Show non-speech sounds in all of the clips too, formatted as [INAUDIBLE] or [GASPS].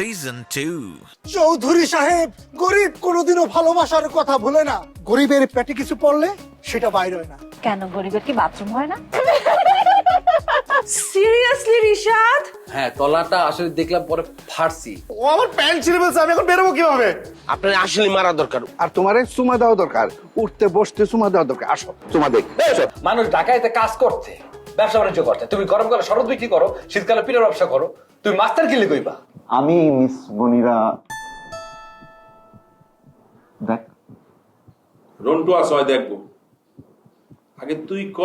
Season 2. Chowdhury সাহেব গরিব কোনোদিনও ভালোবাসার কথা ভুলে না। গরিবের পেটে কিছু পড়লে সেটা বাইর হয় না। কেন গরিবের কি বাথরুম হয় না? [LAUGHS] সিরিয়াসলি রিশাদ? হ্যাঁ তলাটা আসলে দেখলাম পরে ফাটছি ও আমার প্যান্ট ছিঁড়ে ফেলছে আমি এখন বেরোবো কীভাবে? আপনার আসলে মারা দরকার। আর তোমার চুমা দেওয়া দরকার। উঠতে বসতে চুমা দেওয়া দরকার। আসো চুমা দেখ মানুষ ঢাকায় কাজ করতে ব্যবসা বাণিজ্য করতে তুমি গরমকালে শরৎ বিক্রি করো শীতকালে পিঠের ব্যবসা করো। তুমি মাস্টার কিনলে কইবা আমি মিস বনিরা। দেখ। রন্টু আসয় দেখব। আগে তুই ক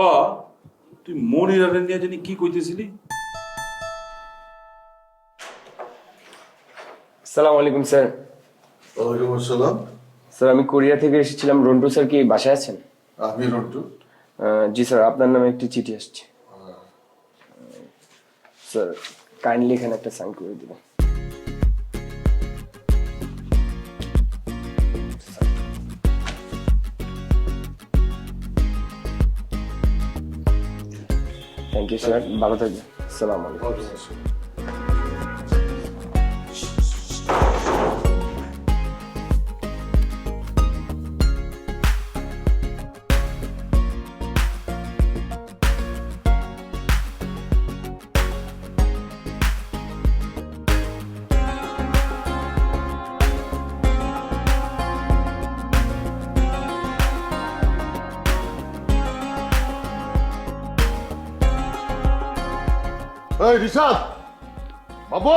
তুই মনিরারে নিয়ে জানি কি কইতেছিলি? সালাম আলাইকুম স্যার। ওয়ালাইকুম আসসালাম। স্যার আমি কোরিয়া থেকে এসেছিলাম। রন্টু স্যার কি বাসায় আছেন? আমি রন্টু। আহ, জি স্যার আপনার নামে একটি চিঠি আসছে। স্যার কাইন্ডলি এখানে একটা সাইন করে দেবেন থ্যাংক ইউ স্যার ভালো থাকবেন সালাম আলাইকুম এই রিশাদ! বাবু!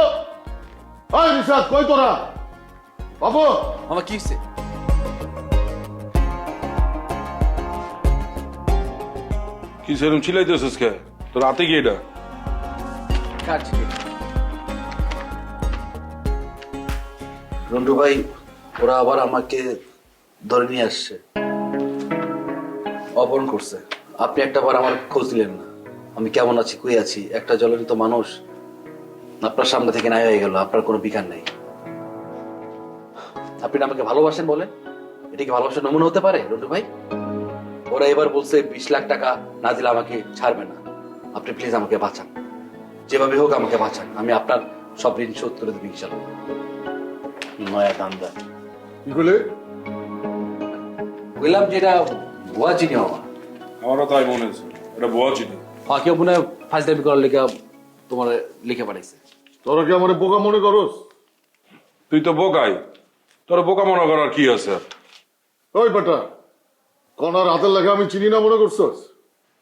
এই রিশাদ কই তোরা? বাবু! আমার কি হচ্ছে কি সেরকম চিলাইতেছিস কে? তোর রাতে কি এটা? চিঠি? রন্টু ভাই ওরা আবার আমাকে ধরে নিয়ে আসছে। অপহরণ করছে। আপনি একটা বার আমার খোঁজ দিলেন না। আমি কেমন আছি কই আছি? একটা জ্বলন্ত মানুষ। আপনার সামনে থেকে নাই হয়ে গেল আপনার কোনো বিকার নেই। আপনি আমাকে ভালোবাসেন বলেন? এটা কি ভালোবাসার নমুনা হতে পারে রন্টু ভাই? ওরা এবার বলছে বিশ লাখ টাকা না দিলে আমাকে ছাড়বে না। আপনি প্লিজ আমাকে বাঁচান। যেভাবে হোক আমাকে বাঁচান। আমি আপনার সব ঋণ শোধ করে দেবো ইনশাল্লাহ নয়া দামদার কি করলে? বললাম যে এটা ভুয়া চিনি মামা আমারও তাই মনে হচ্ছে। এটা বোয়া চিনি। হ্যাঁ কেউ মনে হয় ফাজদামি করার লেখা তোমার লিখে পাঠাইছে। তোরা কি আমার বোকা মনে করস? তুই তো বোকাই। তোর বোকা মনে করার কি আছে? ওই বেটা কনার হাতের লেখা আমি চিনি না মনে করছস?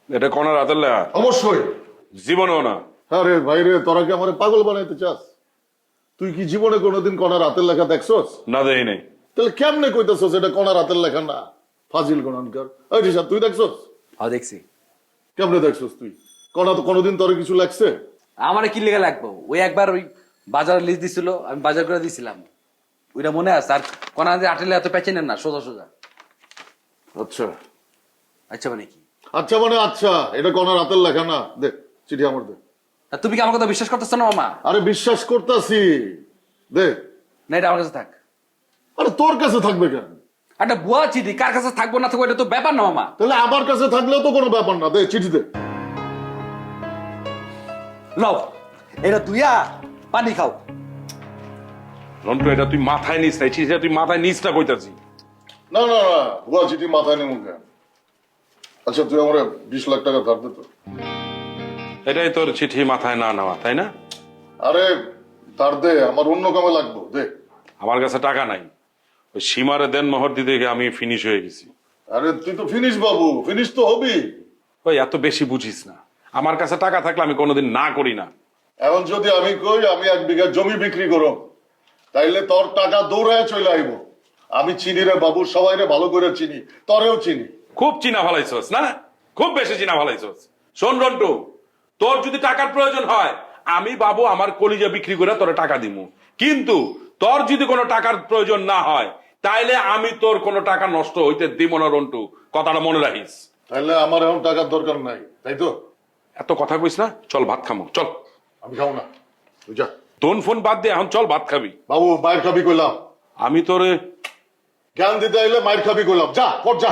এটা কনার হাতের লেখা অবশ্যই। জীবনেও না। আরে ভাই রে তোরা কি আমার পাগল বানাইতে চাস? তুই কি জীবনে কোনোদিন কনার হাতের লেখা দেখছস? না দেই নাই। তাহলে কেমনে কইতেছস এটা কনার হাতের লেখা না? ফাজিল কোনানকার এই রিশাদ তুই দেখছস? হ্যাঁ দেখছি। কেমনে দেখছস তুই? কনা তো কোনোদিন তোর কিছু লাগছে? আমার কি লেখা লাগবো? ওই একবার ওই বাজার লিস্ট দিছিল আমি বাজার করে দিছিলাম। ওইটা মনে আছে? আর কোনা দিয়ে আটেলে এত পেঁচে নেন না সোজা সোজা। আচ্ছা। আচ্ছা মানে কি? আচ্ছা মানে আচ্ছা এটা কনার হাতের লেখা না। দে চিঠি আমার দে। তা তুমি কি আমার কথা বিশ্বাস করতেছো না মামা আরে বিশ্বাস করতাছি। দে। না এটা আমার কাছে থাক। আরে তোর কাছে থাকবে কেন? একটা বুয়া চিঠি কার কাছে থাকব না থাকব এটা তো ব্যাপার না মামা। তাহলে আমার কাছে থাকলেও তো কোনো ব্যাপার না দে চিঠি দে লও এটা তুইয়া পানি খাও। রন্টু এটা তুই মাথায় নিস নাই চিঠিটা তুই মাথায় নিস না কইতাছি। না না না ভুয়া চিঠি মাথায় নেই মুখে আচ্ছা তুই আমার বিশ লাখ টাকা ধার দে তো। এটাই তোর চিঠি মাথায় না নেওয়া তাই না? আরে ধার দে আমার অন্য কামে লাগবো দে। আমার কাছে টাকা নাই। ওই সীমারে দেন মোহর দিতে গিয়ে আমি ফিনিশ হয়ে গেছি। আরে তুই তো ফিনিশ বাবু ফিনিশ তো হবি। ওই এত বেশি বুঝিস না। আমার কাছে টাকা থাকলে আমি কোনোদিন না করি না। এখন যদি আমি কই আমি এক বিঘা জমি বিক্রি করো তাইলে তোর টাকা দৌড়ায় চলে আইব। আমি চিনি রে বাবু সবাই রে ভালো করে চিনি তরেও চিনি। খুব চিনা ভালাইছস না খুব বেশি চিনা ভালাইছস শোন রন্টু তোর যদি টাকার প্রয়োজন হয় আমি বাবু আমার কলিজা বিক্রি করে তোর টাকা দিমু। কিন্তু তোর যদি কোনো টাকার প্রয়োজন না হয় তাইলে আমি তোর কোনো টাকা নষ্ট হইতে দিব না রন্টু। কথাটা মনে রাখিস। তাইলে আমার এখন টাকার দরকার নাই তাই তো? এত কথা কইস না চল ভাত খামো চল। আমি খাব না তুই যা। তোন ফোন বাদ দে এখন চল ভাত খাবি। বাবু মায়ের খাবি কইলাম। আমি তোরে জ্ঞান দিতে আইলে মায়ের খাবি কইলাম যা পর যা।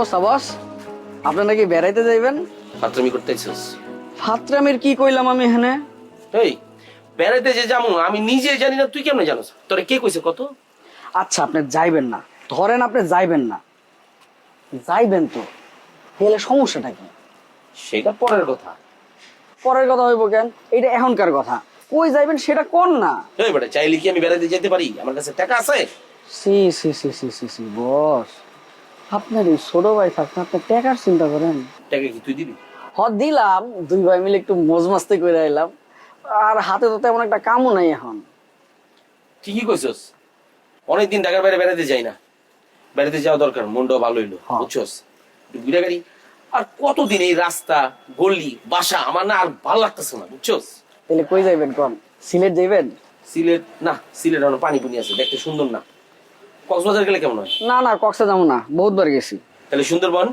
অবস্থা বস আপনি নাকি বেড়াইতে যাইবেন? ফাত্রামি করতে আইসস ফাত্রামের কি কইলাম আমি এখানে? এই বেড়াইতে যে যাব আমি নিজে জানি না তুই কেমনে জানোস? তোরে কে কইছে কত? আচ্ছা আপনি যাইবেন না। ধরেন আপনি যাইবেন না। যাইবেন তো। তাহলে সমস্যাটা কি? সেটা পরের কথা। পরের কথা হইব কেন? এটা এখনকার কথা। কই যাইবেন সেটা কোন না? এই বেটা চাইলে কি আমি বেড়াইতে যেতে পারি? আমার কাছে টাকা আছে? সি সি সি সি সি বস আপনার এই ছোট ভাই থাকতে আপনি টাকার চিন্তা করেন। টাকা কি? তুই দিবি? হ দিলাম। দুই ভাই মিলে একটু মজ মাস্তি করে এলাম আর হাতে তো তেমন একটা কামও নাই এখন। ঠিকই কইছস। অনেকদিন ঢাকার বাইরে বেড়াতে যাই না। বেড়াতে যাওয়া দরকার মনটাও ভালো হইল। বুঝছস? একটু গাড়ি আর কতদিন এই রাস্তা গলি বাসা আমার না আর ভালো লাগতেছে না বুঝছস? তাহলে কই যাইবেন কোন? সিলেট যাইবেন? সিলেট না সিলেট আমার পানি পুনি আছে দেখতে সুন্দর না। কক্সবাজার গেলে কেমন হয়? না না কক্সে যাব না। বহুতবার গেছি। তাহলে সুন্দরবন?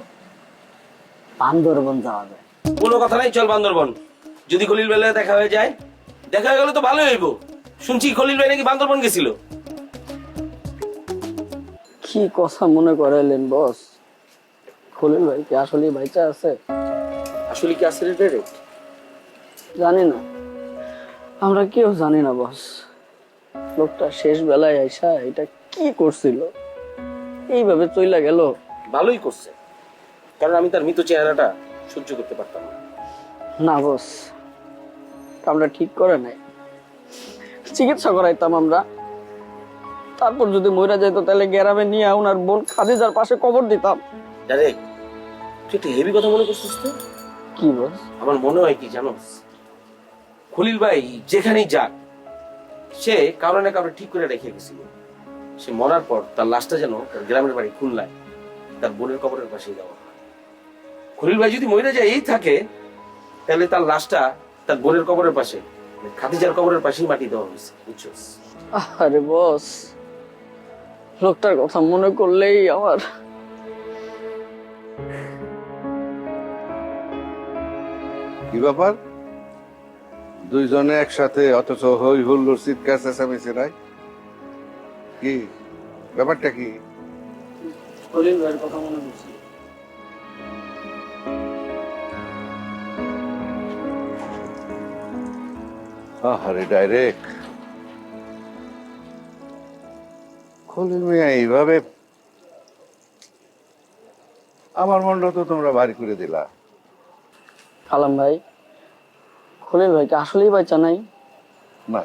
বান্দরবন যাওয়া যায়। কোনো কথা নাই চল বান্দরবন। যদি খলিল বেলায় দেখা হয়ে যায় দেখা হয়ে গেলে তো ভালোই হইব। শুনছি খলিল ভাই নাকি বান্দরবন গেছিল। কি কথা মনে করাইলেন বস? খলিল ভাই কি আসলে ভাইটা আছে? আসলে কি আসলে ডাইরেক্ট জানি না। আমরা কেউ জানি না বস। লোকটা শেষ বেলায় আইসা এটা কি করছিল? এইভাবে চইলা গেল। ভালোই করছে। কারণ আমি তার মৃত চেহারাটা সহ্য করতে পারতাম না। না বস কামটা ঠিক করে নাই। চিকিৎসা করাইতাম আমরা। তারপর যদি মইরা যাইতো তাহলে গ্রামে নিয়ে ওনার বোন খাদিজার পাশে কবর দিতাম। ডাইরেক্ট তুই একটা হেভি কথা মনে করছিস তো? কি বস আমার মনে হয় কি জানোস খলিল ভাই যেখানেই যাক সে কারও না কারও ঠিক করে রেখে গেছিল। সে মরার পর তার লাশটা যেন তার গ্রামের বাড়ি খুলনায় তার বোনের কবরের পাশে দেওয়া হয়। খলিল ভাই যদি মরে যায় এই থাকে তাহলে তার লাশটা তার বোনের কবরের পাশে মানে খাদিজার কবরের পাশেই মাটি দেওয়া হয়েছে বুঝছস আরে বস লোকটার কথা মনে করলেই আমার কি ব্যাপার? দুইজনে একসাথে অথচ হই হুল্লোর চিৎকার চেঁচামেচি নাই? কি? ব্যাপারটা কি? খলিল ভাইয়ের কথা মনে ডাইরেক্ট খলিল মিয়া এইভাবে আমার মনটা তো তোমরা ভারী করে দিলা। কালাম ভাই খলিল ভাইকে আসলেই বাইচা নাই। না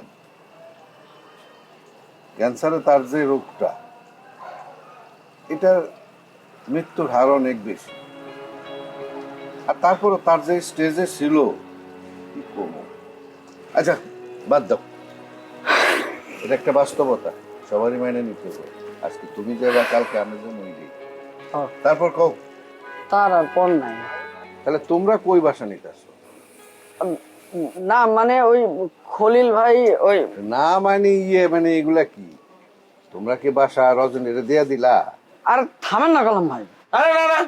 ক্যান্সারে তার যে রোগটা এটার মৃত্যুর হার অনেক বেশি। আর তারপরে তার যে স্টেজে ছিল কি করব? আচ্ছা বাদ দাও। এটা একটা বাস্তবতা সবারই মাইনে নিতে হবে। আজকে তুমি যে বা কালকে আমি যে মই যাই হ্যাঁ। তারপর কও? তার আর পণ নাই। তাহলে তোমরা কই বাসা নিতে আসো? না মানে ওই খলিল ভাই ওই না মানে ইয়ে মানে এগুলা কি? তোমরা কি বাসা রজনীর দিয়া দিলা? আর থামেন না কালাম ভাই। আরে না না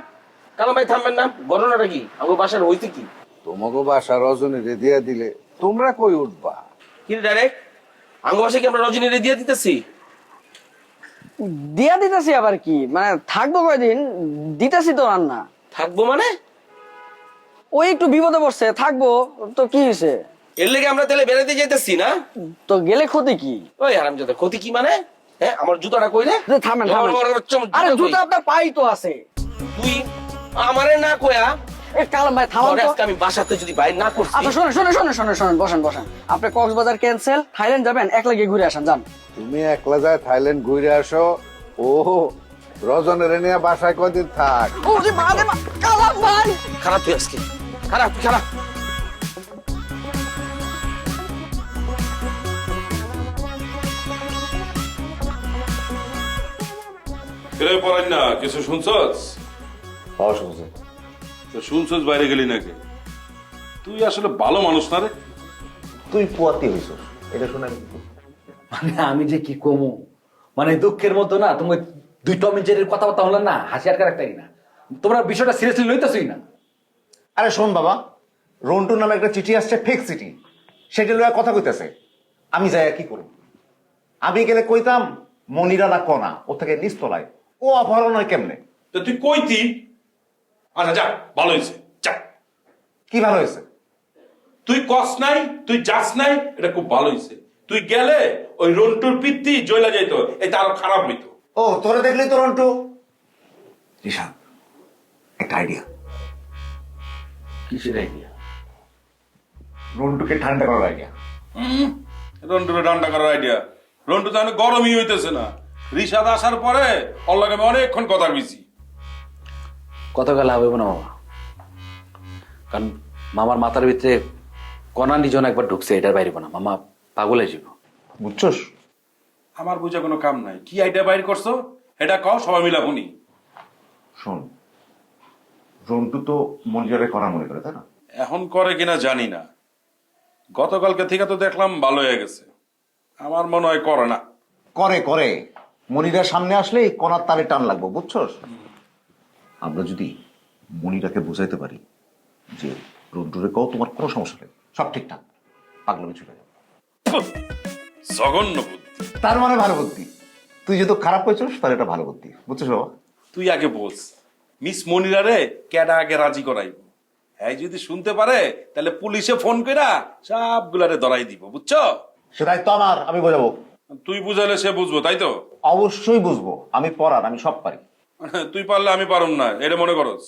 কালাম ভাই থামবেন না। ঘটনাটা কি? আমার বাসার হইতে কি? তোমাকে বাসা রজনীর দিয়া দিলে তোমরা কই উঠবা? কি ডাইরেক্ট আঙ্গ বাসায় কি আমরা রজনীরে দিয়ে দিতেছি? দিয়া দিতেছি আবার কি? মানে থাকব কয়দিন? দিতেছি তো রান্না। থাকব মানে? ওই একটু বিপদে পড়ছে থাকব। তো কি হয়েছে? এর লেগে আমরা তাহলে বেড়াতে যেতেছি না? তো গেলে ক্ষতি কি? ওই হারাম যাতে ক্ষতি কি মানে? হ্যাঁ আমার জুতাটা কইলে থামেন আরে জুতা আপনার পাই তো আছে। তুই আমারে না কয়া? এ কালাম ভাই থামান পরে তো। আজকে আমি বাসাতে যদি বাইর না করছি। আচ্ছা শোনেন শোনেন শোনেন শোনেন শোনেন বসেন বসেন। আপনি কক্সবাজার ক্যান্সেল থাইল্যান্ড যাবেন এক লাগে ঘুরে আসেন যান। তুমি একলা যায় থাইল্যান্ড ঘুরে আসো। ও রজনের নিয়ে বাসায় কদিন থাক? খারাপ তুই আজকে। খারাপ তুই খারাপ কিরে পড়াই না কিছু শুনছস? হওয়া তো শুনছস বাইরে গেলি নাকি? তুই আসলে ভালো মানুষ না রে? তুই পোয়াতি হইছস এটা শুনে আমি কি করব? মানে আমি যে কি কমু? মানে দুঃখের মতো না দুই কথাবার্তা না হাসি আর না। তোমরা বিষয়টা সিরিয়াসলি লইতেছই না। আরে শোন বাবা রন্টু নামে একটা চিঠি আসছে ফেক চিঠি। সেটা লইয়া কথা কইতেছে। আমি যাই কি করব? আমি গেলে কইতাম মনিরা না কনা ও থেকে নিস্তলায় ও অপহরণ হয় কেমনে? তো তুই কইতি? আচ্ছা যা ভালো হয়েছে যা। কি ভালো হয়েছে তুই কস নাই তুই যাস নাই এটা খুব ভালো হয়েছে তুই গেলে ওই রন্টুর পিত্তি জয়লা যাইত এটা আরও খারাপ হইতো। ও তোরা দেখলি তো রন্টু। ঋষাদ একটা আইডিয়া কিসের আইডিয়া রন্টুকে ঠান্ডা করার আইডিয়া ডান্ডা করার আইডিয়া রন্টু তো গরমই হইতেছে না। রিসাদ আসার পরে আমি অনেকক্ষণ কথা কত গেলে হবে না মামা। কারণ মামার মাথার ভিতরে কণা নিজন একবার ঢুকছে এটার বাইরে না। মামা পাগল হয়ে যাব। বুঝছস? আমার বুঝে কোনো কাম নাই। কি আইডিয়া বাইর করছ? এটা কও সবাই মিলা শুনি। শোন রন্টু তো মনিজরে করা মনে করে তাই না? এখন করে কিনা জানি না। গতকালকে থেকে তো দেখলাম ভালো হয়ে গেছে। আমার মনে হয় করে না। করে করে। মনিরার সামনে আসলে এই কণার তালে টান লাগবো বুঝছস? আমরা যদি মনিরাকে বুঝাইতে পারি যে রন্টুরে কও তোমার কোনো সমস্যা নেই সব ঠিকঠাক। পাগলামি ছুটে যাবে। জঘন্য বুদ্ধি। তার মানে ভালো বুদ্ধি। তুই যেহেতু খারাপ হয়েছিস তাহলে এটা ভালো বুদ্ধি। বুঝছিস বাবা? তুই আগে বলস। মিস মনিরারে কেডা আগে রাজি করাইব? হ্যাঁ যদি শুনতে পারে তাহলে পুলিশে ফোন কইরা সবগুলারে ধরাই দিব বুঝছ? সেটাই তো আমার আমি বোঝাবো। তুই বুঝালে সে বুঝব তাই তো? অবশ্যই বুঝব আমি পড়ার আমি সব পারি। [LAUGHS] তুই পারলে আমি পারুম না এটা মনে করস।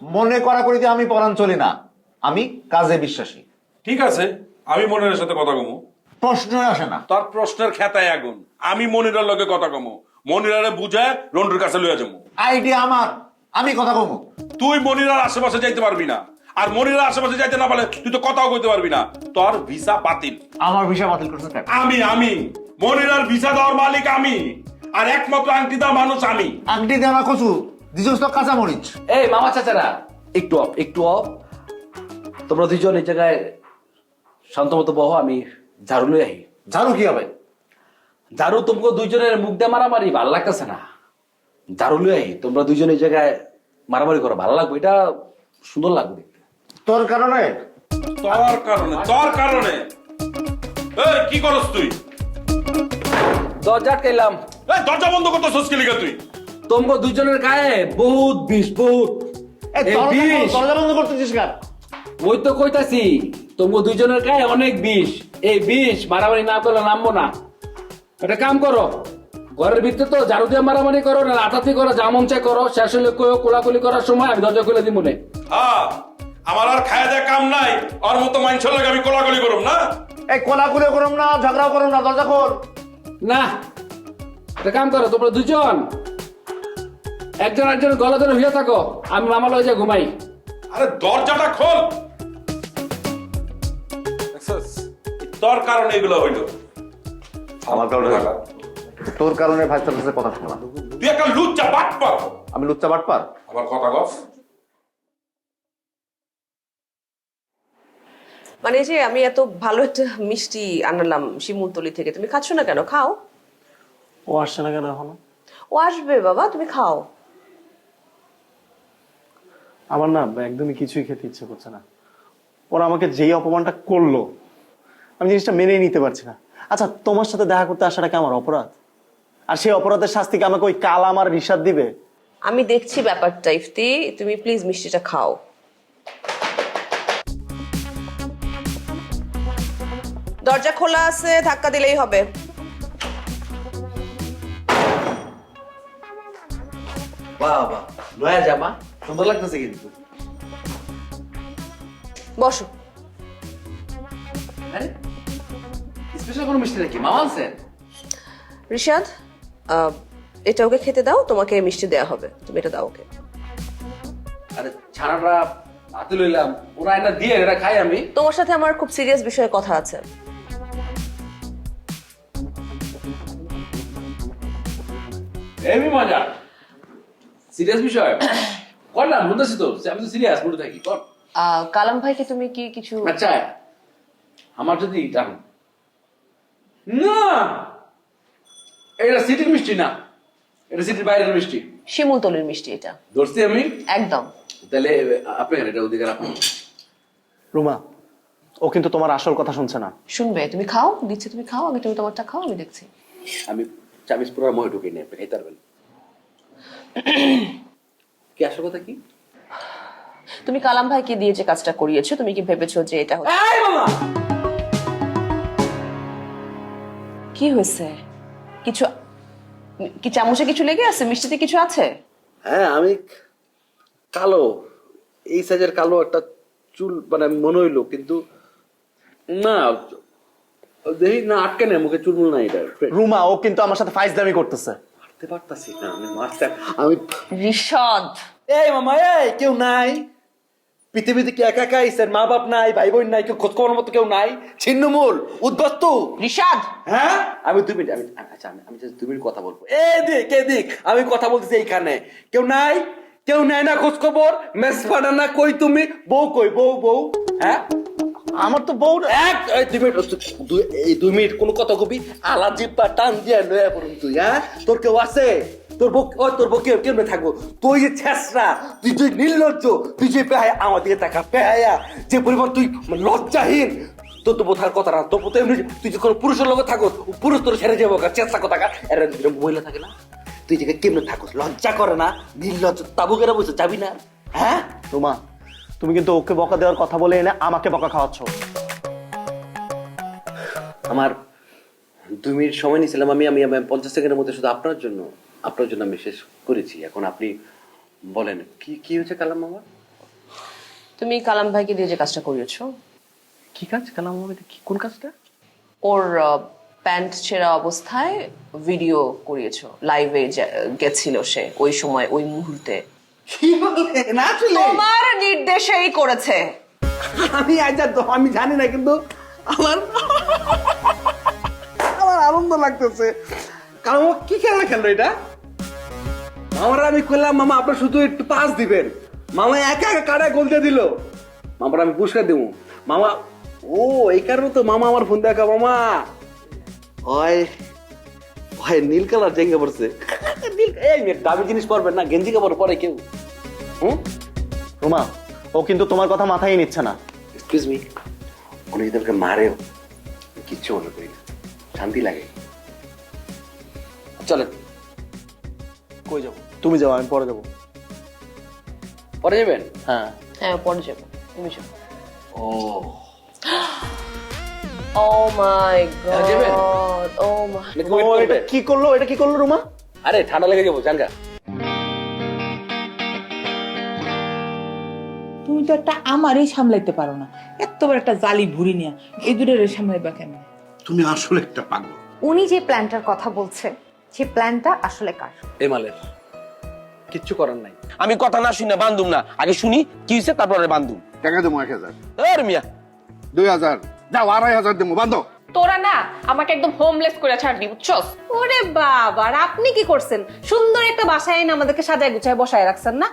মনে করা করি আমি পড়ান চলি না আমি কাজে বিশ্বাসী। ঠিক আছে আমি মনিরের সাথে কথা কমু। প্রশ্ন আসে না। তোর প্রশ্নের খেতায় আগুন আমি মনিরার লগে কথা কমু। মনিরারে বুঝায় রন্টুর কাছে লইয়া যাব। আইডিয়া আমার। আমি কথা কমু। তুই মনিরার আশেপাশে যাইতে পারবি না। আর মনিরার আশেপাশে যাইতে না পারলে তুই তো কথাও কইতে পারবি না। তোর ভিসা বাতিল। আমার ভিসা বাতিল করছে কেন? আমি আমি। মনিরার ভিসা দেওয়ার মালিক আমি। আর একমাত্র আংটি দেওয়ার মানুষ আমি। আংটি দেওয়া কচু। দিছস তো কাঁচা মরিচ এই মামা চাচারা। একটু অফ একটু অফ। তোমরা দুইজন এই জায়গায় শান্ত মতো বহ আমি ঝাড়ু লই আহি। ঝাড়ু কি হবে? ঝাড়ু তোমাকে দুইজনের মুখ দিয়ে মারামারি ভালো লাগতেছে না। ঝাড়ু লই আহি। তোমরা দুইজন এই জায়গায় মারামারি করো ভালো লাগবে এটা সুন্দর লাগবে দেখতে। তোর কারণে? তোর কারণে তোর কারণে। এই কি করস তুই? দরজা আটকাইলাম। এই দরজা বন্ধ করতে সস্কে লিখা তুই। তোমরা দুইজনের গায়ে বহুত বিষ বহুত। এই দরজা বিষ। দরজা বন্ধ করতেছিস কেন? ওই তো কইতাছি তোমরা দুইজনের গায়ে অনেক বিষ। এই বিষ মারামারি না করলে নামবো না। একটা কাম করো। ঘরের ভিতরে তো ঝাড়ু দিয়ে মারামারি করো না আটাতি করো জামন চা করো শেষ হলে কোলাকুলি করার সময় আমি দরজা খুলে দিব মনে হ্যাঁ আমার আর খায় দেয় কাম নাই ওর মতো মাইনছর লাগে আমি কোলাগুলি করুম না? এই কোলাকুলি করুম না ঝগড়াও করুম না দরজা খোল। না একটা কাম করো তোমরা দুজন একজন একজন গলা ধরে হইয়া থাকো আমি মামা লয়ে যা ঘুমাই। আরে দরজাটা খোল। তোর কারণে এগুলো হইল। আমার কারণে। তোর কারণে ভাই তোর কাছে কথা শোনা তুই একটা লুচ্চা বাট পার আমি লুচ্চা বাটপার? আবার কথা কস। মানে এই যে আমি এত ভালো একটা মিষ্টি আনালাম শিমুলতলি থেকে তুমি খাচ্ছ না কেন? খাও। ও আসছে না কেন এখনও? ও আসবে বাবা তুমি খাও। আমার না একদমই কিছুই খেতে ইচ্ছে করছে না। ওরা আমাকে যেই অপমানটা করল আমি জিনিসটা মেনেই নিতে পারছি না। আচ্ছা তোমার সাথে দেখা করতে আসাটা কি আমার অপরাধ? আর সেই অপরাধের শাস্তিকে আমাকে ওই কাল আমার রিসাদ দিবে? আমি দেখছি ব্যাপারটা ইফতি। তুমি প্লিজ মিষ্টিটা খাও। দরজা খোলা আছে ধাক্কা দিলেই হবে। বাহ নয়া জামা সুন্দর লাগতেছে কিন্তু। বসো। আরে স্পেশাল কোনো মিষ্টি নাকি? মামা রিশাদ? আহ, এটা ওকে খেতে দাও তোমাকে মিষ্টি দেয়া হবে। তুমি এটা দাও ওকে। আরে ছানাটা হাতে লইলাম ওরা এটা দিয়ে এটা খাই আমি। তোমার সাথে আমার খুব সিরিয়াস বিষয়ে কথা আছে। এমনি মজা। সিরিয়াস বিষয়? [COUGHS] কর না বুঝতেছি তো আমি তো সিরিয়াস মনে থাকি কর। কালাম ভাইকে তুমি কি কিছু আচ্ছা আমার যদি না! এটা সিটির মিষ্টি না? এটা সিটির বাইরের মিষ্টি। শিমুলতলির মিষ্টি এটা। ধরছি আমি? একদম। তাহলে আপনি এটা অধিকার আপনি রুমা ও কিন্তু তোমার আসল কথা শুনছে না। শুনবে তুমি খাও দিচ্ছে তুমি খাও আমি তুমি তোমারটা খাও আমি দেখছি। আমি চাবিস পুরো ঢুকে নিয়ে আপনি খাইতে পারবেন কি আসল কথা কি? তুমি কালাম ভাইকে দিয়ে যে কাজটা করিয়েছো তুমি কি ভেবেছো যে এটা হচ্ছে- কি হয়েছে? কিছু কি চামচে কিছু লেগে আছে? মিষ্টিতে কিছু আছে? হ্যাঁ আমি কালো এই সাইজের কালো একটা চুল মানে মনে হইল কিন্তু না দেখি না আটকে নেই মুখে চুলমুল নাই এটা রুমা ও কিন্তু আমার সাথে ফাইজদামি করতেছে। মারতে পারতাছি না আমি মারতে আমি ঋষদ এই মামা এই কেউ নাই। পৃথিবীতে কি একা একা আইসেন মা বাপ নাই ভাই বোন নাই কেউ খোঁজ খবর মতো কেউ নাই? ছিন্নমূল উদ্বস্তু। ঋষাদ হ্যাঁ? আমি দুই মিনিট আমি আচ্ছা আমি আমি দুই মিনিট কথা বলব। এই দিক এই দিক আমি কথা বলতেছি এইখানে। কেউ নাই? কেউ নাই না খোঁজ খবর মেস পাড়া না কই তুমি? বউ কই? বউ বউ। হ্যাঁ? আমার তো বউ এক এই দুই মিনিট দুই- এই দুই মিনিট কোন কথা কবি? আলা জিব্বা টান দিয়া নয়া পড়ুন তুই হ্যাঁ? তোর কেউ আছে? তোর বউ ও, তোর বউ কেউ কেমনে থাকব? তুই যে ছেসরা তুই যে নির্লজ্জ, তুই যে পেহায় আমার দিকে টাকা পেহায়া যে পরিমাণ তুই লজ্জাহীন, তোর তো বোধার কথা না। তো এমনি, তুই যে কোনো পুরুষের লগে থাকো পুরুষ তোর ছেড়ে যাব চেষ্টা কথা এর ভিতরে মহিলা থাকে না? তুই যে কেমনে থাকোস? লজ্জা করে না? নির্লজ্জ, তাবু করে বসে যাবি না? হ্যাঁ? রুমা, তুমি কিন্তু ওকে বকা দেওয়ার কথা বলে এনে আমাকে বকা খাওয়াচ্ছ। আমার দুই মিনিট সময় নিয়েছিলাম আমি আমি পঞ্চাশ সেকেন্ডের মধ্যে শুধু আপনার জন্য আপনার জন্য আমি শেষ করেছি। এখন আপনি বলেন কি কি হয়েছে কালাম মামা তুমি কালাম ভাইকে দিয়ে যে কাজটা করিয়েছো? কি কাজ? কালাম মামা কি কোন কাজটা? ওর প্যান্ট ছেঁড়া অবস্থায় ভিডিও করিয়েছো। লাইভে গেছিল সে ওই সময় ওই মুহূর্তে। কি আসলে। তোমার নির্দেশেই করেছে। আমি আজ আমি জানি না কিন্তু আমার আমার আনন্দ লাগতেছে। কারণ ও কি খেলা খেললো এটা? মামারা আমি করলাম মামা আপনার শুধু একটু পাস দিবেন। মামা একা একা কাড়ায় গোল দিয়ে দিল। মামারা আমি পুরস্কার দেবো। মামা ও এই কারণে তো মামা আমার ফোন দেখা মামা। হয় হয় নীল কালার জেঙ্গে পড়ছে। নীল এই দামি জিনিস পরবেন না গেঞ্জি কাপড় পরে কেউ। হুম? রুমা ও কিন্তু তোমার কথা মাথায় নিচ্ছে না। এক্সকিউজ মি উনি যদি আমাকে মারেও কিচ্ছু মনে করি না। শান্তি লাগে। চলেন। কই যাব? তুমি যাও আমি পরে যাব। পরে যাবেন? হ্যাঁ। হ্যাঁ পরে যাব। তুমি যাও। ও। [GASPS] ও মাই গড ও মাই এটা কি করল? এটা কি করল রুমা? আরে ঠান্ডা লেগে যাব জানগা। তুমি তো একটা আমারই সামলাইতে পারো না। এত বড় একটা জালি ভুড়ি নিয়ে। এই দূরের সামলাইবা কেন? তুমি আসলে একটা পাগল। উনি যে প্ল্যানটার কথা বলছে সে প্ল্যানটা আসলে কার? এমালের। কিচ্ছু করার নাই। আমি কথা না শুনে বান্ধুম না। আগে শুনি কি হয়েছে তারপরে বান্ধুম। টাকা দেবো এক হাজার। আর মিয়া। দুই হাজার। যাও আড়াই হাজার দেবো বান্ধব তোরা না আমাকে একদম হোমলেস করে ছাড়বি বুঝছস? ওরে বাবা আর আপনি কি করছেন? সুন্দর একটা বাসায় এনে আমাদেরকে সাজায় গুছায় বসায় রাখছেন না?